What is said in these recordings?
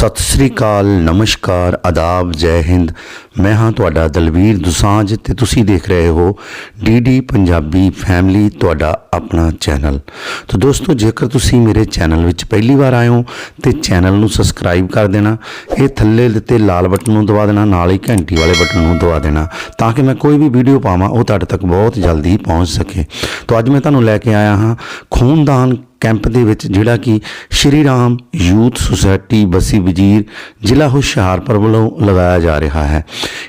ਸਤਿ ਸ੍ਰੀ ਅਕਾਲ, ਨਮਸਕਾਰ, ਆਦਾਬ, ਜੈ ਹਿੰਦ। ਮੈਂ ਹਾਂ ਤੁਹਾਡਾ ਦਲਵੀਰ ਦੁਸਾਂਝ ਤੇ ਤੁਸੀਂ ਦੇਖ ਰਹੇ ਹੋ ਡੀਡੀ ਪੰਜਾਬੀ ਫੈਮਿਲੀ, ਤੁਹਾਡਾ ਆਪਣਾ ਚੈਨਲ। ਤਾਂ ਦੋਸਤੋ, ਜੇਕਰ ਤੁਸੀਂ ਮੇਰੇ ਚੈਨਲ ਵਿੱਚ ਪਹਿਲੀ ਵਾਰ ਆਏ ਹੋ, ਤੇ ਚੈਨਲ ਨੂੰ ਸਬਸਕ੍ਰਾਈਬ ਕਰ ਦੇਣਾ, ਇਹ ਥੱਲੇ ਦਿੱਤੇ ਲਾਲ ਬਟਨ ਨੂੰ ਦਬਾ ਦੇਣਾ, ਨਾਲ ਹੀ ਘੰਟੀ ਵਾਲੇ ਬਟਨ ਨੂੰ ਦਬਾ ਦੇਣਾ, ਤਾਂ ਕਿ ਮੈਂ ਕੋਈ ਵੀ ਵੀਡੀਓ ਪਾਵਾਂ, ਉਹ ਤੁਹਾਡੇ ਤੱਕ ਬਹੁਤ ਜਲਦੀ ਪਹੁੰਚ ਸਕੇ। ਤਾਂ ਅੱਜ ਮੈਂ ਤੁਹਾਨੂੰ ਲੈ ਕੇ ਆਇਆ ਹਾਂ ਖੂਨਦਾਨ ਕੈਂਪ ਦੇ ਵਿੱਚ ਜਿਹੜਾ ਕਿ ਸ਼੍ਰੀ ਰਾਮ ਯੂਥ ਸੁਸਾਇਟੀ ਬਸੀ ਵਜ਼ੀਰ ਜ਼ਿਲ੍ਹਾ ਹੁਸ਼ਿਆਰਪੁਰ ਵੱਲੋਂ ਲਗਾਇਆ ਜਾ ਰਿਹਾ ਹੈ।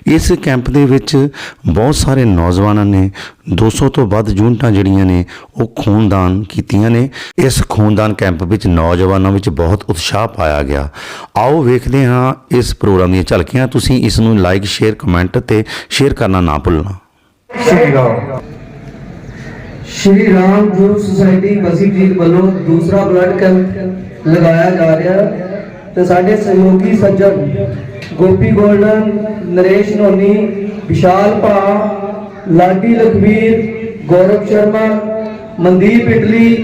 ਇਸ ਕੈਂਪ ਦੇ ਵਿੱਚ ਬਹੁਤ ਸਾਰੇ ਨੌਜਵਾਨਾਂ ਨੇ 200 ਤੋਂ ਵੱਧ ਯੂਨਿਟਾਂ ਜਿਹੜੀਆਂ ਨੇ, ਉਹ ਖੂਨਦਾਨ ਕੀਤੀਆਂ ਨੇ। ਇਸ ਖੂਨਦਾਨ ਕੈਂਪ ਵਿੱਚ ਨੌਜਵਾਨਾਂ ਵਿੱਚ ਬਹੁਤ ਉਤਸ਼ਾਹ ਪਾਇਆ ਗਿਆ। ਆਓ ਵੇਖਦੇ ਹਾਂ ਇਸ ਪ੍ਰੋਗਰਾਮ ਦੀਆਂ ਝਲਕੀਆਂ। ਤੁਸੀਂ ਇਸ ਨੂੰ ਲਾਈਕ, ਸ਼ੇਅਰ, ਕਮੈਂਟ ਤੇ ਸ਼ੇਅਰ ਕਰਨਾ ਨਾ ਭੁੱਲਣਾ। ਸ਼੍ਰੀ ਸ਼੍ਰੀ ਰਾਮ ਯੂਥ ਸੁਸਾਇਟੀ ਮਸੀਜੀਤ ਵੱਲੋਂ ਦੂਸਰਾ ਬਲੱਡ ਕੈਂਪ ਲਗਾਇਆ ਜਾ ਰਿਹਾ ਹੈ ਤੇ ਸਾਡੇ ਸਹਿਯੋਗੀ ਸੱਜਣ ਗੋਪੀ ਗੋਲਡਨ, ਨਰੇਸ਼ ਨੋਨੀ, ਵਿਸ਼ਾਲ ਭਾ, Ladi Lakhvir, Gaurav Sharma, Mandeep Italy,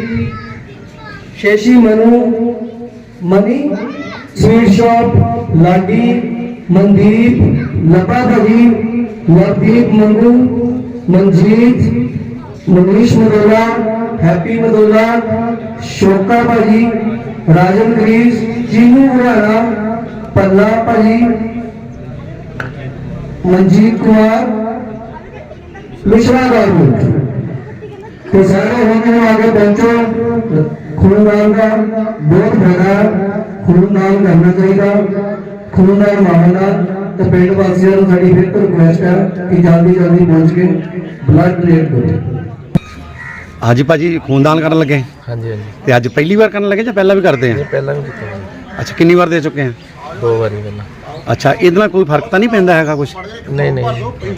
Sheshi Manu, Mani, sweet shop, Ladi, Mandeep, Lata ਭਾਜੀ, ਨਵਦੀਪ ਮੰਗੂ, ਮਨਜੀਤ ਮਨੀਸ਼ ਮਦੋਲਾ, ਹੈਪੀ ਮਦੋਲਾ, ਸ਼ੋਕਾ ਭਾਜੀ, ਰਾਜਨ ਗਰੀਸ ਜੀਨੂ ਹੁਰਾਣਾ ਪੱਲਾ ਭਾਜੀ, ਮਨਜੀਤ ਕੁਮਾਰ, ਮਿਸ਼ਰਾ ਗੌਰਮੈਂਟ ਤੇ ਸਾਰੇ ਹੁਣ ਨੂੰ ਆਗੇ ਪਹੁੰਚੋ। ਖੂਨਦਾਨ ਦਾ ਬਹੁਤ ਫਾਇਦਾ ਹੈ। ਖੂਨਦਾਨ ਕਰਨਾ ਚਾਹੀਦਾ। ਖੂਨਦਾਨ ਮਾਮਲਾ ਤੇ ਪਿੰਡ ਵਾਸੀਆਂ ਨੂੰ ਸਾਡੀ ਫਿਰ ਰਿਕੁਐਸਟ ਹੈ ਕਿ ਜਲਦੀ ਜਲਦੀ ਪਹੁੰਚ ਕੇ ਬਲੱਡ ਡੋਨੇਟ ਕਰੋ। ਹਾਂਜੀ ਭਾਜੀ ਖੂਨਦਾਨ ਕਰਨ ਲੱਗੇ? ਹਾਂਜੀ ਹਾਂਜੀ। ਤੇ ਅੱਜ ਪਹਿਲੀ ਵਾਰ ਕਰਨ ਲੱਗੇ ਜਾਂ ਪਹਿਲਾਂ ਵੀ ਕਰਦੇ ਆ? ਇਹ ਪਹਿਲਾਂ ਵੀ ਕੀਤਾ ਜੀ, ਅੱਛਾ ਕਿੰਨੀ ਵਾਰ ਦੇ ਚੁੱਕੇ ਆ? ਦੋ ਵਾਰੀ ਪਹਿਲਾਂ। ਅੱਛਾ ਇਹਦੇ ਨਾਲ ਕੋਈ ਫ਼ਰਕ ਤਾਂ ਨਹੀਂ ਪੈਂਦਾ ਹੈਗਾ ਕੁਝ ਨਹੀਂ ਨਹੀਂ।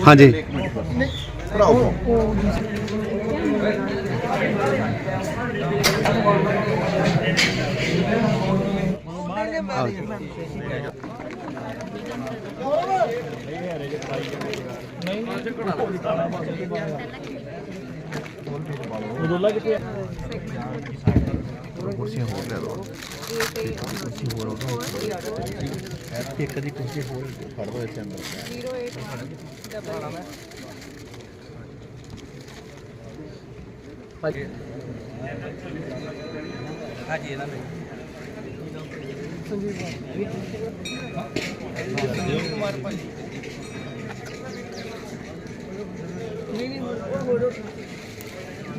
ਹਾਂਜੀ। ਮਦੋਲਾ ਕਿੱਥੇ ਆ? ਕੁਰਸੀਆਂ ਹੋਰ ਲੈ ਲਓ। ਕੁਰਸੀ ਹੋਰ ਉਹਨਾਂ ਇੱਕ ਦੀ ਕੁਰਸੀ ਹੋਰ ਫੜ ਲਓ ਇੱਥੇ ਅੰਦਰ। 08 ਹਾਂਜੀ ਇਹਨਾਂ ਦੇ। ਸੰਜੀਵ ਕੁਮਾਰ ਭਾਜੀ ਨਹੀਂ ਨਹੀਂ ਹੋਰ ਹੋਰ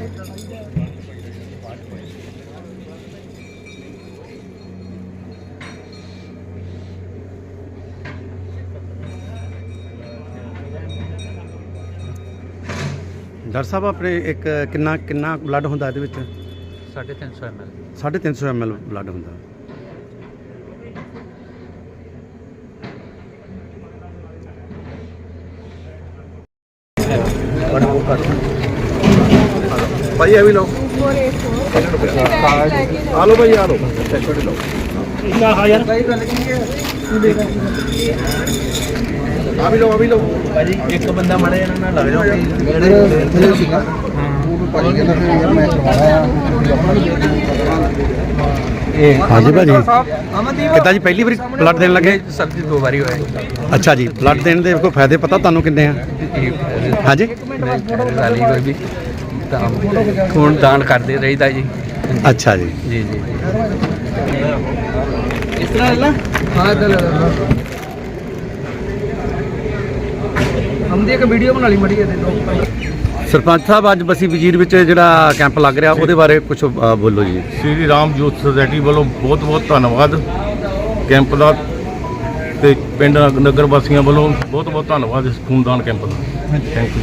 ਡਾਕਟਰ ਸਾਹਿਬ ਆਪਣੇ ਇੱਕ ਕਿੰਨਾ ਕਿੰਨਾ ਬਲੱਡ ਹੁੰਦਾ ਇਹਦੇ ਵਿੱਚ? 350 ml 350 ml ਬਲੱਡ ਹੁੰਦਾ। ਭਾਈ ਇਹ ਵੀ ਲਓ। ਆ ਲਓ ਭਾਈ ਆ ਲਓ। ਆ ਵੀ ਲਓ ਆ ਵੀ ਲਓ। ਭਾਜੀ ਇੱਕ ਬੰਦਾ ਮੜੇ ਇਹਨਾਂ ਨਾਲ ਲੱਗ ਜਾਓ। ਇਹ ਹਾਂਜੀ ਭਾਜੀ। ਕਿੱਦਾਂ ਜੀ ਪਹਿਲੀ ਵਾਰੀ ਬਲੱਡ ਦੇਣ ਲੱਗੇ? ਸਬਜ਼ੀ ਦੋ ਵਾਰੀ ਹੋਇਆ ਅੱਛਾ ਜੀ ਬਲੱਡ ਦੇਣ ਦੇ ਕੋਈ ਫਾਇਦੇ ਪਤਾ ਤੁਹਾਨੂੰ ਕਿੰਨੇ ਆ? ਹਾਂਜੀ। ਤਾਂ ਖੂਨ ਦਾਨ ਕਰਦੇ ਰਹੀਦਾ ਜੀ। ਅੱਛਾ ਜੀ। ਜੀ ਜੀ ਇਸ ਤਰ੍ਹਾਂ ਲੈ ਹਾਂ ਇਧਰ ਹਮ ਦੀ ਇੱਕ ਵੀਡੀਓ ਬਣਾ ਲਈ ਮੜੀ ਇਹਦੇ ਤੋਂ। ਸਰਪੰਚ ਸਾਹਿਬ ਅੱਜ ਬਸੀ ਵਜ਼ੀਰ ਵਿੱਚ ਜਿਹੜਾ ਕੈਂਪ ਲੱਗ ਰਿਹਾ ਉਹਦੇ ਬਾਰੇ ਕੁਝ ਬੋਲੋ ਜੀ। ਸ਼੍ਰੀ ਰਾਮ ਯੂਥ ਸੁਸਾਇਟੀ ਵੱਲੋਂ ਬਹੁਤ ਬਹੁਤ ਧੰਨਵਾਦ। ਕੈਂਪ ਦਾ ਤੇ ਪਿੰਡ ਨਗਰ ਵਾਸੀਆਂ ਵੱਲੋਂ ਬਹੁਤ ਬਹੁਤ ਧੰਨਵਾਦ ਇਸ ਖੂਨਦਾਨ ਕੈਂਪ ਦਾ। ਥੈਂਕ ਯੂ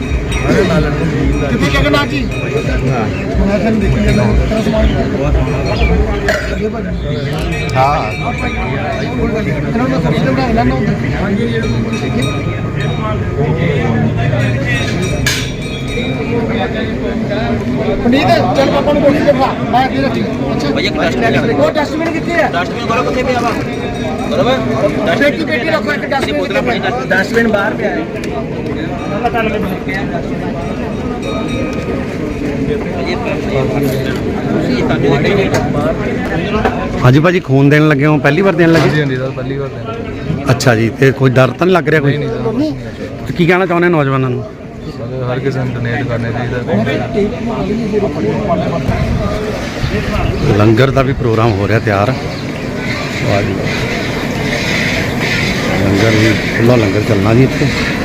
ਕਿੱਥੇ ਜਗਨਾ ਜੀ ਪਨੀਤ ਚੱਲ ਪਾਪਾ ਨੂੰ ਕੋਠੀ ਤੇ ਬਿਠਾ ਮੈਂ ਅੱਗੇ ਰੱਖੀ। ਅੱਛਾ ਭਈਆ ਡਸਟਬਿਨ ਉਹ ਡਸਟਬਿਨ ਕਿੱਥੇ ਆ? ਡਸਟਬਿਨ ਕੋਲ ਕਿੱਥੇ ਪਿਆ ਵਾ? ਬਰਾਬਰ? ਬੇਟੀ ਬੇਟੀ ਰੱਖੋ ਇੱਕ ਅਸੀਂ ਡਸਟਬਿਨ ਬੋਤਲਾਂ ਪਾਣੀ ਡਸਟਬਿਨ ਬਾਹਰ ਪਿਆ ਹੈ ਤੁਸੀਂ ਤੁਹਾਨੂੰ ਦੇਖੇ ਬਾਹਰ ਹਾਂਜੀ ਭਾਜੀ ਖੂਨ ਦੇਣ ਲੱਗੇ ਹੋ? ਪਹਿਲੀ ਵਾਰ ਦੇਣ ਲੱਗੇ? ਹਾਂਜੀ ਸਰ ਪਹਿਲੀ ਵਾਰ ਦੇ ਅੱਛਾ ਜੀ ਤੇ ਕੋਈ ਡਰ ਤਾਂ ਨਹੀਂ ਲੱਗ ਰਿਹਾ ਕੋਈ? ਤੇ ਕੀ ਕਹਿਣਾ ਚਾਹੁੰਦੇ ਨੌਜਵਾਨਾਂ ਨੂੰ? ਹਰ ਕਿਸੇ ਨੂੰ ਡੋਨੇਟ ਕਰਨੇ ਚਾਹੀਦਾ ਲੰਗਰ ਦਾ ਵੀ ਪ੍ਰੋਗਰਾਮ ਹੋ ਰਿਹਾ ਤਿਆਰ। ਵਾਹ ਜੀ। लंगर भी खुला लंगर चलना जी इतने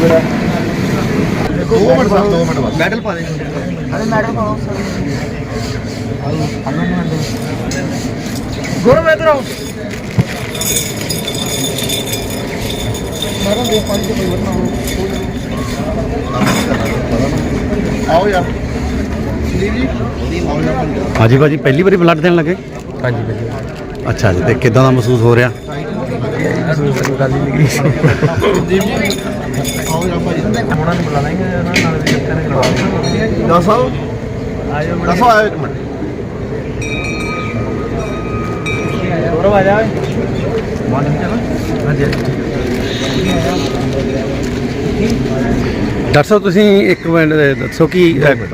Thank you. 2 ਮਿੰਟ ਬਸ 2 ਮਿੰਟ ਬਸ। ਮੈਡਲ ਪਾ ਦੇ। ਅਰੇ ਮੈਡਲ ਪਾਓ ਸਰ। ਗੁਰੂ ਇਧਰ ਆਓ। ਮੈਡਮ ਦੇ ਪਾਣੀ ਕੋਈ ਵਰਨਾ ਹੋ ਆਓ ਯਾਰ। ਹਾਂਜੀ ਭਾਜੀ ਪਹਿਲੀ ਵਾਰੀ ਬਲੱਡ ਦੇਣ ਲੱਗੇ? ਹਾਂਜੀ ਭਾਜੀ। ਅੱਛਾ ਜੀ ਤੇ ਕਿਦਾਂ ਦਾ ਮਹਿਸੂਸ ਹੋ ਰਿਹਾ? ਗੱਲ ਹੀ ਨਹੀਂ ਦੱਸੋ ਦੱਸੋ ਆਇਓ ਇੱਕ ਮਿੰਟ ਗੌਰਵ ਆ ਜਾ ਡਾਕਟਰ ਸਾਹਿਬ ਤੁਸੀਂ ਇੱਕ ਮਿੰਟ, ਦੱਸੋ ਕਿ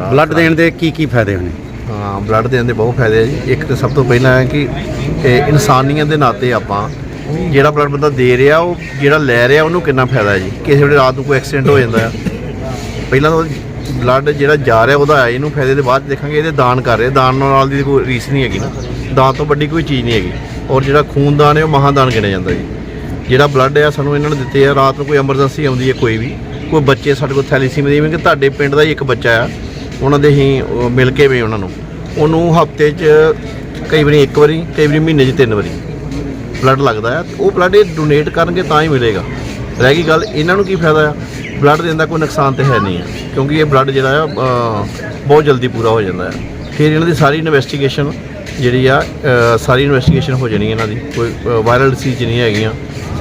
ਬਲੱਡ ਦੇਣ ਦੇ ਕੀ ਕੀ ਫਾਇਦੇ ਹੋਣੇ? ਹਾਂ ਬਲੱਡ ਦੇਣ ਦੇ ਬਹੁਤ ਫਾਇਦੇ ਆ ਜੀ। ਇੱਕ ਤਾਂ ਸਭ ਤੋਂ ਪਹਿਲਾਂ ਹੈ ਕਿ ਇਹ ਇਨਸਾਨੀਅਤ ਦੇ ਨਾਤੇ ਆਪਾਂ ਜਿਹੜਾ ਬਲੱਡ ਬੰਦਾ ਦੇ ਰਿਹਾ, ਉਹ ਜਿਹੜਾ ਲੈ ਰਿਹਾ, ਉਹਨੂੰ ਕਿੰਨਾ ਫਾਇਦਾ ਹੈ ਜੀ? ਕਿਸੇ ਵੇਲੇ ਰਾਤ ਨੂੰ ਕੋਈ ਐਕਸੀਡੈਂਟ ਹੋ ਜਾਂਦਾ ਆ। ਪਹਿਲਾਂ ਤਾਂ ਬਲੱਡ ਜਿਹੜਾ ਜਾ ਰਿਹਾ, ਉਹਦਾ ਹੈ ਇਹਨੂੰ ਫਾਇਦੇ ਦੇ ਬਾਅਦ 'ਚ ਦੇਖਾਂਗੇ, ਇਹਦੇ ਦਾਨ ਕਰ ਰਹੇ ਦਾਨ ਨਾਲ ਦੀ ਕੋਈ ਰੀਸ ਨਹੀਂ ਹੈਗੀ ਨਾ। ਦਾਨ ਤੋਂ ਵੱਡੀ ਕੋਈ ਚੀਜ਼ ਨਹੀਂ ਹੈਗੀ। ਔਰ ਜਿਹੜਾ ਖੂਨਦਾਨ ਹੈ, ਉਹ ਮਹਾਦਾਨ ਗਿਣਿਆ ਜਾਂਦਾ ਜੀ। ਜਿਹੜਾ ਬਲੱਡ ਆ, ਸਾਨੂੰ ਇਹਨਾਂ ਨੇ ਦਿੱਤੇ ਆ, ਰਾਤ ਨੂੰ ਕੋਈ ਐਮਰਜੈਂਸੀ ਆਉਂਦੀ ਹੈ, ਕੋਈ ਵੀ, ਕੋਈ ਬੱਚੇ ਸਾਡੇ ਕੋਲ ਥੈਲੀਸੀਮੀਆ ਜਿਵੇਂ ਕਿ ਤੁਹਾਡੇ ਪਿੰਡ ਦਾ ਹੀ ਇੱਕ ਬੱਚਾ ਆ, ਉਹਨਾਂ ਦੇ ਹੀ ਮਿਲ ਕੇ ਵੇ ਉਹਨਾਂ ਨੂੰ। ਉਹਨੂੰ ਹਫ਼ਤੇ 'ਚ ਕਈ ਵਾਰੀ ਇੱਕ ਵਾਰੀ, ਕਈ ਵਾਰੀ ਮਹੀਨੇ 'ਚ ਤਿੰਨ ਵਾਰੀ। ਬਲੱਡ ਲੱਗਦਾ ਆ ਉਹ ਬਲੱਡ ਇਹ ਡੋਨੇਟ ਕਰਨਗੇ ਤਾਂ ਹੀ ਮਿਲੇਗਾ। ਰਹਿ ਗਈ ਗੱਲ ਇਹਨਾਂ ਨੂੰ ਕੀ ਫਾਇਦਾ ਆ? ਬਲੱਡ ਦੇਣ ਦਾ ਕੋਈ ਨੁਕਸਾਨ ਤੇ ਹੈ ਨਹੀਂ ਆ ਕਿਉਂਕਿ ਇਹ ਬਲੱਡ ਜਿਹੜਾ ਆ ਬਹੁਤ ਜਲਦੀ ਪੂਰਾ ਹੋ ਜਾਂਦਾ ਆ ਫਿਰ ਇਹਨਾਂ ਦੀ ਸਾਰੀ ਇਨਵੈਸਟੀਗੇਸ਼ਨ ਜਿਹੜੀ ਆ ਸਾਰੀ ਇਨਵੈਸਟੀਗੇਸ਼ਨ ਹੋ ਜਾਣੀ ਇਹਨਾਂ ਦੀ ਕੋਈ ਵਾਇਰਲ ਡਿਸੀਜ਼ ਨਹੀਂ ਹੈਗੀਆਂ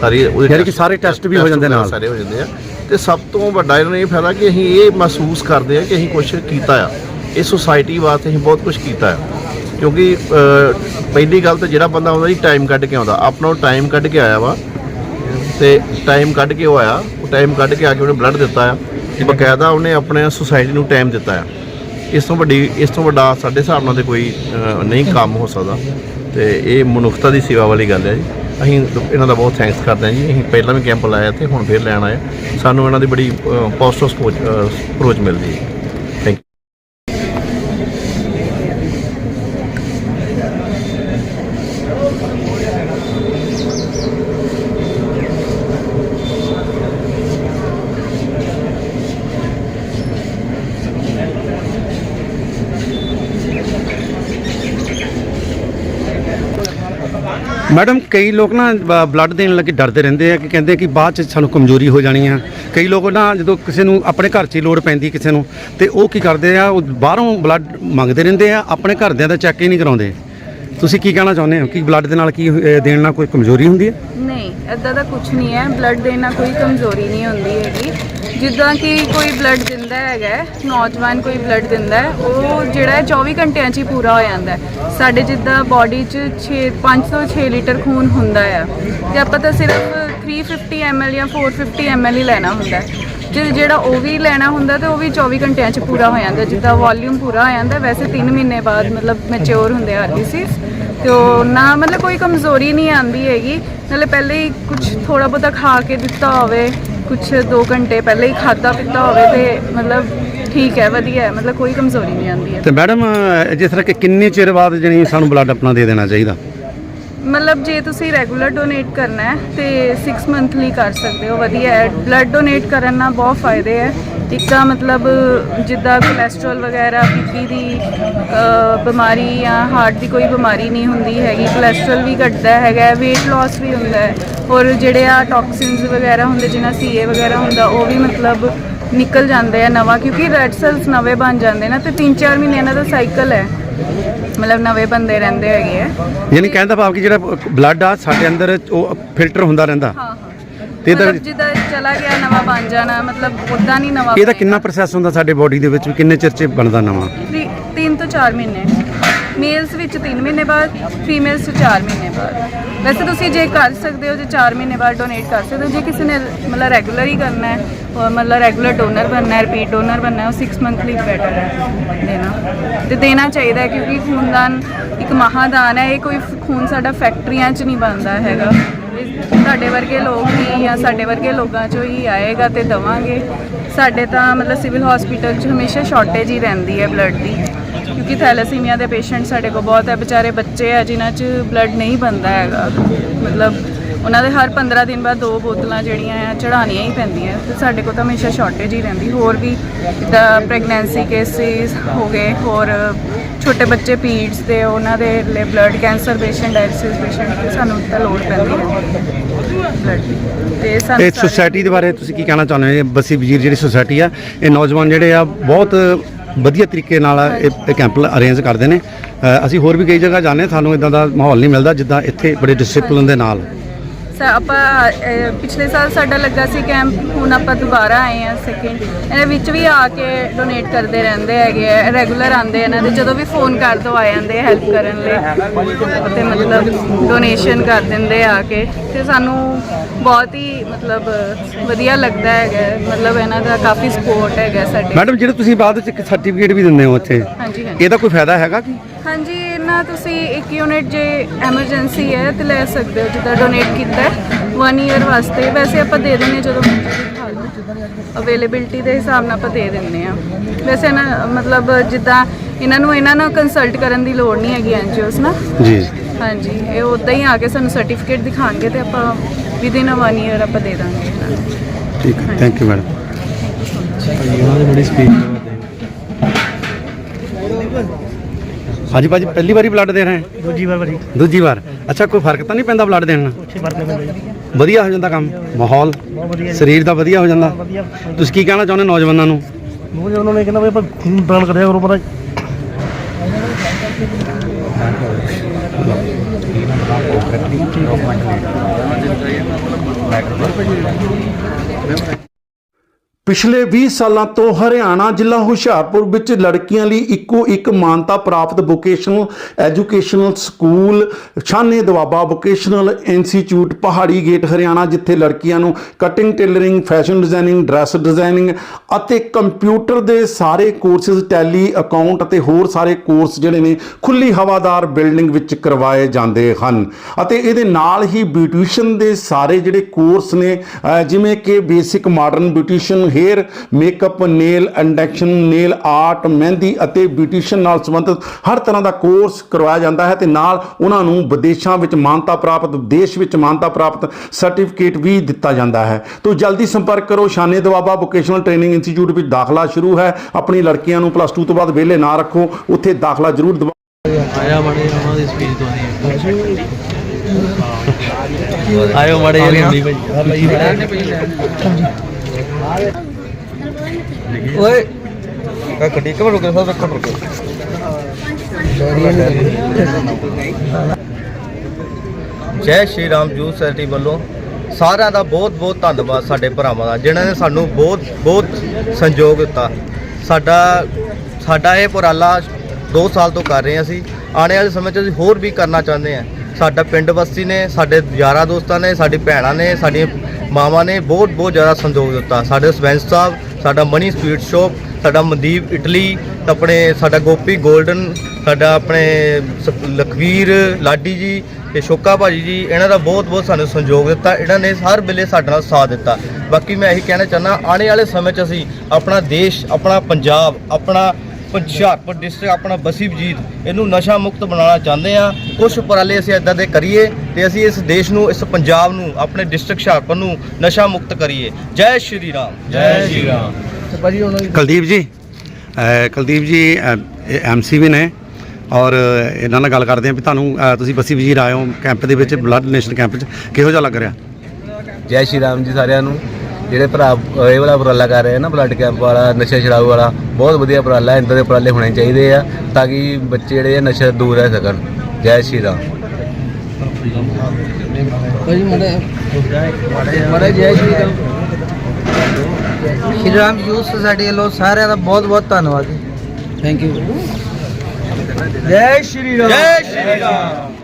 ਸਾਰੀ ਉਹਦੇ ਯਾਨੀ ਕਿ ਸਾਰੇ test ਵੀ ਹੋ ਜਾਂਦੇ ਨਾਲ। ਸਾਰੇ ਹੋ ਜਾਂਦੇ ਆ। ਤੇ ਸਭ ਤੋਂ ਵੱਡਾ ਇਹਨਾਂ ਨੂੰ ਇਹ ਫਾਇਦਾ ਕਿ ਅਸੀਂ ਇਹ ਮਹਿਸੂਸ ਕਰਦੇ ਆ ਕਿ ਅਸੀਂ ਕੁਝ ਕੀਤਾ ਆ। ਇਹ ਸੁਸਾਇਟੀ ਵਾਸਤੇ ਅਸੀਂ ਬਹੁਤ ਕੁਝ ਕੀਤਾ ਆ। ਕਿਉਂਕਿ ਪਹਿਲੀ ਗੱਲ ਤਾਂ ਜਿਹੜਾ ਬੰਦਾ ਆਉਂਦਾ ਜੀ ਟਾਈਮ ਕੱਢ ਕੇ ਆਉਂਦਾ। ਆਪਣਾ ਉਹ ਟਾਈਮ ਕੱਢ ਕੇ ਆਇਆ ਵਾ। ਤੇ ਟਾਈਮ ਕੱਢ ਕੇ ਉਹ ਆਇਆ। ਉਹ ਟਾਈਮ ਕੱਢ ਕੇ ਆ ਕੇ ਉਹਨੇ ਬਲੱਡ ਦਿੱਤਾ ਆ। ਬਕਾਇਦਾ ਉਹਨੇ ਆਪਣੇ ਸੁਸਾਇਟੀ ਨੂੰ ਟਾਈਮ ਦਿੱਤਾ ਆ। ਇਸ ਤੋਂ ਵੱਡੀ, ਇਸ ਤੋਂ ਵੱਡਾ ਸਾਡੇ ਹਿਸਾਬ ਨਾਲ ਤੇ ਕੋਈ ਨਹੀਂ ਕੰਮ ਹੋ ਸਕਦਾ। ਤੇ ਇਹ ਮਨੁੱਖਤਾ ਦੀ ਸੇਵਾ ਵਾਲੀ ਗੱਲ ਹੈ ਜੀ। ਅਸੀਂ ਇਹਨਾਂ ਦਾ ਬਹੁਤ ਥੈਂਕਸ ਕਰਦੇ ਹਾਂ ਜੀ। ਅਸੀਂ ਪਹਿਲਾਂ ਵੀ ਕੈਂਪ ਲਾਇਆ ਤੇ ਹੁਣ ਫੇਰ ਲੈਣ ਆਏ। ਸਾਨੂੰ ਇਹਨਾਂ ਦੀ ਬੜੀ ਪੋਜ਼ਿਟਿਵ ਅਪਰੋਚ ਮਿਲਦੀ ਹੈ ਥੈਂਕ ਮੈਡਮ, ਕਈ ਲੋਕ ਨਾ ਬਲੱਡ ਦੇਣ ਲੱਗੇ ਡਰਦੇ ਰਹਿੰਦੇ ਆ ਕਿ ਕਹਿੰਦੇ ਕਿ ਬਾਅਦ ਚ ਸਾਨੂੰ ਕਮਜ਼ੋਰੀ ਹੋ ਜਾਣੀ ਆ। ਕਈ ਲੋਕ ਨਾ, ਜਦੋਂ ਕਿਸੇ ਨੂੰ ਆਪਣੇ ਘਰ 'ਚ ਹੀ ਲੋੜ ਪੈਂਦੀ ਕਿਸੇ ਨੂੰ, ਤੇ ਉਹ ਕੀ ਕਰਦੇ ਆ, ਉਹ ਬਾਹਰੋਂ ਬਲੱਡ ਮੰਗਦੇ ਰਹਿੰਦੇ ਆ, ਆਪਣੇ ਘਰਦਿਆਂ ਦਾ ਚੈੱਕ ਹੀ ਨਹੀਂ ਕਰਾਉਂਦੇ। ਤੁਸੀਂ ਕੀ ਕਹਿਣਾ ਚਾਹੁੰਦੇ ਹੋ? ਕਿ ਬਲੱਡ ਦੇ ਨਾਲ ਕੀ ਅਹ, ਦੇਣ ਨਾਲ ਕੋਈ ਕਮਜ਼ੋਰੀ ਹੁੰਦੀ ਹੈ? ਨਹੀਂ ਇਦਾਂ ਦਾ ਕੁਝ ਨਹੀਂ ਹੈ। ਬਲੱਡ ਦੇਣ ਨਾਲ ਕੋਈ ਕਮਜ਼ੋਰੀ ਨਹੀਂ ਹੁੰਦੀ ਹੈਗੀ। ਜਿੱਦਾਂ ਕਿ ਕੋਈ ਬਲੱਡ ਦਿੰਦਾ ਹੈਗਾ ਹੈ, ਨੌਜਵਾਨ ਕੋਈ ਬਲੱਡ ਦਿੰਦਾ ਹੈ, ਉਹ ਜਿਹੜਾ ਹੈ 24 ਘੰਟਿਆਂ 'ਚ ਹੀ ਪੂਰਾ ਹੋ ਜਾਂਦਾ ਹੈ। ਸਾਡੇ ਜਿੱਦਾਂ ਬਾਡੀ 'ਚ 6 5 ਤੋਂ 6 ਲੀਟਰ ਖੂਨ ਹੁੰਦਾ ਆ। ਤੇ ਆਪਾਂ ਤਾਂ ਸਿਰਫ 350 ml ਜਾਂ 450 ml ਹੀ ਲੈਣਾ ਹੁੰਦਾ ਹੈ। ਜੇ ਜਿਹੜਾ ਉਹ ਵੀ ਲੈਣਾ ਹੁੰਦਾ ਤੇ ਉਹ ਵੀ 24 ਘੰਟਿਆਂ 'ਚ ਪੂਰਾ ਹੋ ਜਾਂਦਾ। ਜਿੱਦਾਂ ਵੋਲਿਊਮ ਪੂਰਾ ਹੋ ਜਾਂਦਾ, ਵੈਸੇ 3 ਮਹੀਨੇ ਬਾਅਦ ਮਤਲਬ ਮੈਚਿਓਰ ਹੁੰਦੇ ਆਰਬੀਸੀਸ ਤੇ ਉਹ ਨਾ ਮਤਲਬ ਕੋਈ ਕਮਜ਼ੋਰੀ ਨਹੀਂ ਆਂਦੀ ਹੈਗੀ। ਨਾਲੇ ਪਹਿਲੇ ਹੀ ਕੁਝ ਥੋੜਾ ਬਹੁਤਾ ਖਾ ਕੇ ਦਿੱਤਾ ਹੋਵੇ ਕੁਝ 2 ਘੰਟੇ ਪਹਿਲੇ ਹੀ ਖਾਦਾ ਪੀਤਾ ਹੋਵੇ ਤੇ ਮਤਲਬ ਠੀਕ ਹੈ, ਵਧੀਆ ਹੈ। ਮਤਲਬ ਕੋਈ ਕਮਜ਼ੋਰੀ ਨਹੀਂ ਆਂਦੀ ਹੈ। ਤੇ ਮੈਡਮ ਜਿਸ ਤਰ੍ਹਾਂ ਕਿ ਕਿੰਨੇ ਚਿਰ ਬਾਅਦ ਜਣੀ ਸਾਨੂੰ ਬਲੱਡ ਆਪਣਾ ਦੇ ਦੇਣਾ ਚਾਹੀਦਾ? ਮਤਲਬ ਜੇ ਤੁਸੀਂ ਰੈਗੂਲਰ ਡੋਨੇਟ ਕਰਨਾ ਹੈ, ਤੇ 6 ਮੰਥਲੀ ਕਰ ਸਕਦੇ ਹੋ, ਵਧੀਆ ਹੈ। ਬਲੱਡ ਡੋਨੇਟ ਕਰਨ ਨਾਲ ਬਹੁਤ ਫਾਇਦੇ ਹੈ। ਇੱਕ ਤਾਂ ਮਤਲਬ ਜਿੱਦਾਂ ਕੋਲੇਸਟ੍ਰੋਲ ਵਗੈਰਾ, ਬੀਪੀ ਦੀ ਬਿਮਾਰੀ ਜਾਂ ਹਾਰਟ ਦੀ ਕੋਈ ਬਿਮਾਰੀ ਨਹੀਂ ਹੁੰਦੀ ਹੈਗੀ। ਕੋਲੇਸਟ੍ਰੋਲ ਵੀ ਘਟਦਾ ਹੈਗਾ, weight loss ਵੀ ਹੁੰਦਾ ਹੈ। ਔਰ ਜਿਹੜੇ ਆ ਟੌਕਸਿਨਸ ਵਗੈਰਾ ਹੁੰਦੇ ਜਿਨ੍ਹਾਂ ਸੀਏ ਵਗੈਰਾ ਹੁੰਦਾ, ਉਹ ਵੀ ਮਤਲਬ ਨਿਕਲ ਜਾਂਦੇ ਆ ਨਵਾਂ, ਕਿਉਂਕਿ ਰੈੱਡ ਸੈਲਸ ਨਵੇਂ ਬਣ ਜਾਂਦੇ ਨਾ, ਤੇ 3-4 ਇਹਨਾਂ ਦਾ ਸਾਈਕਲ ਹੈ। ਮਤਲਬ ਨਵੇਂ ਬੰਦੇ ਰਹਿੰਦੇ ਹੈਗੇ ਆ। ਯਾਨੀ ਕਹਿਣ ਦਾ ਭਾਵ ਕਿ ਜਿਹੜਾ ਬਲੱਡ ਆ ਸਾਡੇ ਅੰਦਰ ਉਹ ਫਿਲਟਰ ਹੁੰਦਾ ਰਹਿੰਦਾ। ਹਾਂ ਹਾਂ। ਤੇ ਇਹਦਾ ਮਤਲਬ ਜਿੱਦਾਂ ਚਲਾ ਗਿਆ ਨਵਾਂ ਬਣ ਜਾਣਾ ਮਤਲਬ ਉਦਾਂ ਨਹੀਂ ਨਵਾਂ ਇਹਦਾ ਕਿੰਨਾ ਪ੍ਰੋਸੈਸ ਹੁੰਦਾ ਸਾਡੇ ਬਾਡੀ ਦੇ ਵਿੱਚ ਵੀ? ਕਿੰਨੇ ਚਿਰ ਚ ਬਣਦਾ ਨਵਾਂ? 3 ਤੋਂ 4 ਮਹੀਨੇ। ਮੇਲਸ ਵਿੱਚ 3 ਮਹੀਨੇ ਬਾਅਦ ਫੀਮੇਲਸ 'ਚ 4 ਮਹੀਨੇ ਬਾਅਦ। ਵੈਸੇ ਤੁਸੀਂ ਜੇ ਕਰ ਸਕਦੇ ਹੋ, ਜੇ 4 ਮਹੀਨੇ ਬਾਅਦ ਡੋਨੇਟ ਕਰ ਸਕਦੇ ਹੋ, ਜੇ ਕਿਸੇ ਨੇ ਮਤਲਬ ਰੈਗੂਲਰ ਹੀ ਕਰਨਾ ਹੈ ਮਤਲਬ ਰੈਗੂਲਰ ਡੋਨਰ ਬਣਨਾ ਹੈ ਰਿਪੀਟ ਡੋਨਰ ਬਣਨਾ ਹੈ, ਉਹ 6 ਮੰਥਲੀ ਬੈਟਰ ਹੈ ਦੇਣਾ। ਤੇ ਦੇਣਾ ਚਾਹੀਦਾ ਹੈ ਕਿਉਂਕਿ ਖੂਨਦਾਨ ਇੱਕ ਮਹਾਦਾਨ ਹੈ, ਇਹ ਕੋਈ ਖੂਨ ਸਾਡਾ ਫੈਕਟਰੀਆਂ 'ਚ ਨਹੀਂ ਬਣਦਾ ਹੈਗਾ। ਇਹ ਸਾਡੇ ਵਰਗੇ ਲੋਕ ਹੀ ਜਾਂ ਸਾਡੇ ਵਰਗੇ ਲੋਕਾਂ 'ਚੋਂ ਹੀ ਆਏਗਾ ਤੇ ਦਵਾਂਗੇ। ਸਾਡੇ ਤਾਂ ਮਤਲਬ ਸਿਵਲ ਹਸਪੀਟਲ 'ਚ ਹਮੇਸ਼ਾ ਸ਼ਾਰਟੇਜ ਹੀ ਰਹਿੰਦੀ ਹੈ ਬਲੱਡ ਦੀ। ਕਿਉਂਕਿ ਥੈਲੇਸੀਮੀਆ ਦੇ ਪੇਸ਼ੈਂਟ ਸਾਡੇ ਕੋਲ ਬਹੁਤ ਹੈ ਵਿਚਾਰੇ ਬੱਚੇ ਆ ਜਿਨ੍ਹਾਂ 'ਚ ਬਲੱਡ ਨਹੀਂ ਬਣਦਾ ਹੈਗਾ। ਮਤਲਬ ਉਹਨਾਂ ਦੇ ਹਰ 15 ਦਿਨ ਬਾਅਦ ਦੋ ਬੋਤਲਾਂ ਜਿਹੜੀਆਂ ਆ ਚੜਾਉਣੀਆਂ ਹੀ ਪੈਂਦੀਆਂ। ਤੇ ਸਾਡੇ ਕੋਲ ਤਾਂ ਹਮੇਸ਼ਾ ਸ਼ਾਰਟੇਜ ਹੀ ਰਹਿੰਦੀ। ਹੋਰ ਵੀ ਜਿੱਦਾਂ ਪ੍ਰੈਗਨੈਂਸੀ ਕੇਸਿਸ ਹੋ ਗਏ ਹੋਰ ਛੋਟੇ ਬੱਚੇ ਪੀਡਸ ਦੇ ਉਹਨਾਂ ਦੇ ਲਈ blood cancer patient dialysis patient ਤੇ ਸਾਨੂੰ ਤਾਂ ਲੋੜ ਪੈਂਦੀ ਹੈ। ਬਲੱਡ ਦੀ। ਤੇ ਸਾਨੂੰ ਇਹ ਸੁਸਾਇਟੀ ਦੇ ਬਾਰੇ ਤੁਸੀਂ ਕੀ ਕਹਿਣਾ ਚਾਹੁੰਦੇ ਹੋ? ਬਸੀ ਵਜ਼ੀਰ ਜਿਹੜੀ ਸੁਸਾਇਟੀ ਆ ਇਹ ਨੌਜਵਾਨ ਜਿਹੜੇ ਆ ਬਹੁਤ ਵਧੀਆ ਤਰੀਕੇ ਨਾਲ ਇਹ ਕੈਂਪ ਅਰੇਂਜ ਕਰਦੇ ਨੇ। ਅਸੀਂ ਹੋਰ ਵੀ ਕਈ ਜਗ੍ਹਾ ਜਾਂਦੇ ਹਾਂ, ਸਾਨੂੰ ਇਦਾਂ ਦਾ ਮਾਹੌਲ ਨਹੀਂ ਮਿਲਦਾ ਜਿੱਦਾਂ ਇੱਥੇ ਬੜੇ ਡਿਸਪਲਿਨ ਦੇ ਨਾਲ। ਸਾ ਆਪਾਂ ਅਹ, ਪਿਛਲੇ ਸਾਲ ਸਾਡਾ ਲੱਗਾ ਸੀ ਕੈਂਪ ਹੁਣ ਆਪਾਂ ਦੁਬਾਰਾ ਆਏ ਆ ਸੈਕਿੰਡ ਇਹਦੇ ਵਿੱਚ ਵੀ ਆ ਕੇ ਡੋਨੇਟ ਕਰਦੇ ਰਹਿੰਦੇ ਹੈਗੇ ਆ ਰੈਗੂਲਰ ਆਉਂਦੇ ਇਹਨਾਂ ਦੇ ਜਦੋਂ ਵੀ ਫੋਨ ਕਰ ਦੋ ਆ ਜਾਂਦੇ ਹੈਲਪ ਕਰਨ ਲਈ। ਤੇ ਮਤਲਬ ਡੋਨੇਸ਼ਨ ਕਰ ਦਿੰਦੇ ਆ ਕੇ। ਤੇ ਸਾਨੂੰ ਬਹੁਤ ਹੀ ਮਤਲਬ ਵਧੀਆ ਲੱਗਦਾ ਹੈਗਾ ਮਤਲਬ ਇਹਨਾਂ ਦਾ ਕਾਫੀ ਸਪੋਰਟ ਹੈਗਾ ਸਾਡੇ। ਮੈਡਮ ਜਿਹੜੇ ਤੁਸੀਂ ਬਾਅਦ ਵਿੱਚ ਇੱਕ ਸਰਟੀਫਿਕੇਟ ਵੀ ਦਿੰਦੇ ਹੋ ਇੱਥੇ ਹਾਂਜੀ ਹਾਂਜੀ। ਇਹਦਾ ਕੋਈ ਫਾਇਦਾ ਹੈਗਾ ਕੀ? ਹਾਂਜੀ ਇਹਨਾਂ ਤੁਸੀਂ ਇੱਕ ਯੂਨਿਟ ਜੇ ਐਮਰਜੈਂਸੀ ਹੈ ਤੇ ਲੈ ਸਕਦੇ ਹੋ ਜਿੱਦਾਂ ਡੋਨੇਟ ਕੀਤਾ ਹੈ 1 ਇਅਰ ਵਾਸਤੇ। ਵੈਸੇ ਆਪਾਂ ਦੇ ਹਾਂ ਜਦੋਂ ਅਵੇਲੇਬਿਲਟੀ ਦੇ ਹਿਸਾਬ ਨਾਲ ਆਪਾਂ ਦੇ ਦਿੰਦੇ ਆ ਵੈਸੇ ਨਾ ਮਤਲਬ ਜਿੱਦਾਂ ਇਹਨਾਂ ਨੂੰ ਇਹਨਾਂ ਨਾਲ ਕੰਸਲਟ ਕਰਨ ਦੀ ਲੋੜ ਨਹੀਂ ਹੈਗੀ ਐਨਜੀਓਸ ਨਾ। ਜੀ ਹਾਂਜੀ ਇਹ ਉਦਾਂ ਹੀ ਆ ਕੇ ਸਾਨੂੰ ਸਰਟੀਫਿਕੇਟ ਦਿਖਾਣਗੇ ਤੇ ਆਪਾਂ ਵਿਦਿਨ ਅ 1 ਇਅਰ ਆਪਾਂ ਦੇ ਦਾਂਗੇ। ਨੂੰ ਠੀਕ ਹੈ ਥੈਂਕ ਯੂ ਮੈਡਮ ਉਹਨਾਂ ਦੀ ਬੜੀ ਸਪੀਡ ਹਾਂਜੀ ਭਾਜੀ ਪਹਿਲੀ ਵਾਰੀ ਬਲੱਡ ਦੇ ਰਹੇ ਹੈ ਦੂਜੀ ਵਾਰ ਭਾਜੀ। ਦੂਜੀ ਵਾਰ। ਅੱਛਾ ਕੋਈ ਫ਼ਰਕ ਤਾਂ ਨਹੀਂ ਪੈਂਦਾ ਬਲੱਡ ਦੇਣ ਨਾਲ? ਉੱਥੇ ਵਰਤ ਲੈਂਦੇ ਵਧੀਆ ਹੋ ਜਾਂਦਾ ਕੰਮ? ਮਾਹੌਲ? ਬਹੁਤ ਵਧੀਆ ਸਰੀਰ ਦਾ ਵਧੀਆ ਹੋ ਜਾਂਦਾ? ਵਧੀਆ। ਤੁਸੀਂ ਕੀ ਕਹਿਣਾ ਚਾਹੁੰਦੇ ਨੌਜਵਾਨਾਂ ਨੂੰ? ਉਹ ਜੇ ਉਹਨਾਂ ਨੇ ਕਹਿੰਦਾ ਵੀ ਆਪਾਂ ਖੂਨ ਦਾਨ ਕਰਿਆ ਕਰੋ ਪਤਾ ਪਿਛਲੇ 20 ਸਾਲਾਂ ਤੋਂ ਹਰਿਆਣਾ ਜ਼ਿਲ੍ਹਾ ਹੁਸ਼ਿਆਰਪੁਰ ਵਿੱਚ ਲੜਕੀਆਂ ਲਈ ਇੱਕੋ ਇੱਕ ਮਾਨਤਾ ਪ੍ਰਾਪਤ vocational educational school Chhane Doaba vocational institute Pahari gate Haryana, ਜਿੱਥੇ ਲੜਕੀਆਂ ਨੂੰ cutting tailoring fashion designing dress designing ਅਤੇ ਕੰਪਿਊਟਰ ਦੇ ਸਾਰੇ ਕੋਰਸਿਸ ਟੈਲੀ ਅਕਾਊਂਟ ਅਤੇ ਹੋਰ ਸਾਰੇ ਕੋਰਸ ਜਿਹੜੇ ਨੇ ਖੁੱਲੀ ਹਵਾਦਾਰ ਬਿਲਡਿੰਗ ਵਿੱਚ ਕਰਵਾਏ ਜਾਂਦੇ ਹਨ। ਅਤੇ ਇਹਦੇ ਨਾਲ ਹੀ ਬਿਊਟੀਸ਼ੀਅਨ ਦੇ ਸਾਰੇ ਜਿਹੜੇ ਕੋਰਸ ਨੇ ਜਿਵੇਂ ਕਿ basic modern beautician hair makeup nail induction nail art ਮਹਿੰਦੀ ਅਤੇ ਬਿਊਟੀਸ਼ੀਅਨ ਨਾਲ ਸੰਬੰਧਿਤ ਹਰ ਤਰ੍ਹਾਂ ਦਾ ਕੋਰਸ ਕਰਵਾਇਆ ਜਾਂਦਾ ਹੈ ਤੇ ਨਾਲ ਉਹਨਾਂ ਨੂੰ ਵਿਦੇਸ਼ਾਂ ਵਿੱਚ ਮਾਨਤਾ ਪ੍ਰਾਪਤ ਦੇਸ਼ ਵਿੱਚ ਮਾਨਤਾ ਪ੍ਰਾਪਤ ਸਰਟੀਫਿਕੇਟ ਵੀ ਦਿੱਤਾ ਜਾਂਦਾ ਹੈ। ਤੋਂ ਜਲਦੀ ਸੰਪਰਕ ਕਰੋ Shane Doaba vocational training institute ਵਿੱਚ ਦਾਖਲਾ ਸ਼ੁਰੂ ਹੈ। ਆਪਣੀ ਲੜਕੀਆਂ ਨੂੰ ਪਲੱਸ 2 ਤੋਂ ਬਾਅਦ ਵਿਹਲੇ ਨਾ ਰੱਖੋ ਉੱਥੇ ਦਾਖਲਾ ਜ਼ਰੂਰ ਦਿਵਾ ਆਇਆ ਮਾੜੇ ਉਹਨਾਂ ਦੀ ਸਪੀਡ ਤੋਂ ਨਹੀਂ ਆਇਓ ਮਾੜੇ ਜਿਹੇ ਹੁੰਦੀ ਭਾਈ ਓਏ ਕਾ ਕੱਢੀ ਕਮਰ ਰੁਕੇ ਸਭ ਰੱਖੋ ਰੁਕੇ ਜੈ। ਸ਼੍ਰੀ ਰਾਮ ਜੂ ਸੋਸਾਇਟੀ ਵੱਲੋਂ ਸਾਰਿਆਂ ਦਾ ਬਹੁਤ ਬਹੁਤ ਧੰਨਵਾਦ ਸਾਡੇ ਭਰਾਵਾਂ ਦਾ, ਜਿਨ੍ਹਾਂ ਨੇ ਸਾਨੂੰ ਬਹੁਤ ਬਹੁਤ ਸੰਯੋਗ ਦਿੱਤਾ। ਸਾਡਾ ਸਾਡਾ ਇਹ ਉਪਰਾਲਾ 2 ਸਾਲ ਤੋਂ ਕਰ ਰਹੇ ਹਾਂ ਅਸੀਂ। ਆਉਣੇ ਵਾਲੇ ਸਮੇਂ 'ਚ ਅਸੀਂ ਹੋਰ ਵੀ ਕਰਨਾ ਚਾਹੁੰਦੇ ਹਾਂ। ਸਾਡਾ ਪਿੰਡ ਵਾਸੀ ਨੇ, ਸਾਡੇ ਯਾਰਾਂ ਦੋਸਤਾਂ ਨੇ, ਸਾਡੀ ਭੈਣਾਂ ਨੇ, ਸਾਡੀਆਂ ਮਾਵਾਂ ਨੇ ਬਹੁਤ ਬਹੁਤ ਜ਼ਿਆਦਾ ਸੰਯੋਗ ਦਿੱਤਾ। ਸਾਡੇ ਸਰਪੰਚ ਸਾਹਿਬ, ਸਾਡਾ ਮਨੀ ਸਵੀਟ ਸ਼ੋਪ, ਸਾਡਾ ਮਨਦੀਪ ਇਟਲੀ, ਆਪਣੇ ਸਾਡਾ ਗੋਪੀ 골ਡਨ ਸਾਡਾ ਆਪਣੇ ਸ- ਲਖਵੀਰ ਲਾਡੀ ਜੀ ਤੇ ਸ਼ੋਕਾ ਭਾਜੀ ਜੀ, ਇਹਨਾਂ ਦਾ ਬਹੁਤ ਬਹੁਤ ਸਾਨੂੰ ਸੰਯੋਗ ਦਿੱਤਾ। ਇਹਨਾਂ ਨੇ ਹਰ ਵੇਲੇ ਸਾਡੇ ਨਾਲ ਸਾਥ ਦਿੱਤਾ। ਬਾਕੀ ਮੈਂ ਇਹੀ ਕਹਿਣਾ ਚਾਹੁੰਦਾ, ਆਉਣੇ ਵਾਲੇ ਸਮੇਂ 'ਚ ਅਸੀਂ ਆਪਣਾ ਦੇਸ਼, ਆਪਣਾ ਪੰਜਾਬ, ਆਪਣਾ ਹੁਸ਼ਿਆਰਪੁਰ ਡਿਸਟ੍ਰਿਕਟ ਆਪਣਾ ਬਸੀ ਵਜੀਦ ਇਹਨੂੰ ਨਸ਼ਾ ਮੁਕਤ ਬਣਾਉਣਾ ਚਾਹੁੰਦੇ ਆ। ਕੁਝ ਉਪਰਾਲੇ ਅਸੀਂ ਇਦਾਂ ਦੇ ਕਰੀਏ ਤੇ ਅਸੀਂ ਇਸ ਦੇਸ਼ ਨੂੰ ਇਸ ਪੰਜਾਬ ਨੂੰ ਆਪਣੇ ਡਿਸਟ੍ਰਿਕਟ ਹੁਸ਼ਿਆਰਪੁਰ ਨੂੰ ਨਸ਼ਾ ਮੁਕਤ ਕਰੀਏ। ਜੈ ਸ਼੍ਰੀ ਰਾਮ। ਜੈ ਸ਼੍ਰੀ ਰਾਮ। ਕੁਲਦੀਪ ਜੀ ਕੁਲਦੀਪ ਜੀ ਐਮਸੀ ਵੀ ਨੇ ਔਰ ਇਹਨਾਂ ਨਾਲ ਗੱਲ ਕਰਦੇ ਆ ਵੀ ਤੁਹਾਨੂੰ ਤੁਸੀਂ ਬੱਸੀ ਵਜ਼ੀਰ ਆਏ ਹੋ ਕੈਂਪ ਦੇ ਵਿੱਚ ਬਲੱਡ ਡੋਨੇਸ਼ਨ ਕੈਂਪ 'ਚ। ਕਿਹੋ ਜਿਹਾ ਲੱਗ ਰਿਹਾ? ਜੈ ਸ਼੍ਰੀ ਰਾਮ ਜੀ ਸਾਰਿਆਂ ਨੂੰ। ਜਿਹੜੇ ਭਰਾ ਇਹ ਵਾਲਾ ਉਪਰਾਲਾ ਕਰ ਰਹੇ ਆ ਨਾ ਬਲੱਡ ਕੈਂਪ ਵਾਲਾ ਨਸ਼ਾ ਛਡਾਊ ਵਾਲਾ ਬਹੁਤ ਵਧੀਆ ਉਪਰਾਲਾ ਹੈ ਇੰਦਾਂ ਦੇ ਉਪਰਾਲੇ ਹੋਣੇ ਚਾਹੀਦੇ ਆ ਤਾਂ ਕਿ ਬੱਚੇ ਜਿਹੜੇ ਆ ਨਸ਼ਾ ਤੋਂ ਦੂਰ ਰਹਿ ਸਕਣ। ਜੈ ਸ਼੍ਰੀ ਰਾਮ। ਸ਼੍ਰੀ ਰਾਮ। ਯੂਥ ਸੁਸਾਇਟੀ ਵੱਲੋਂ ਸਾਰਿਆਂ ਦਾ ਬਹੁਤ ਬਹੁਤ ਧੰਨਵਾਦ ਜੀ। ਥੈਂਕ ਯੂ ਜੈ ਸ਼੍ਰੀ ਰਾਮ। ਜੈ ਸ਼੍ਰੀ ਰਾਮ।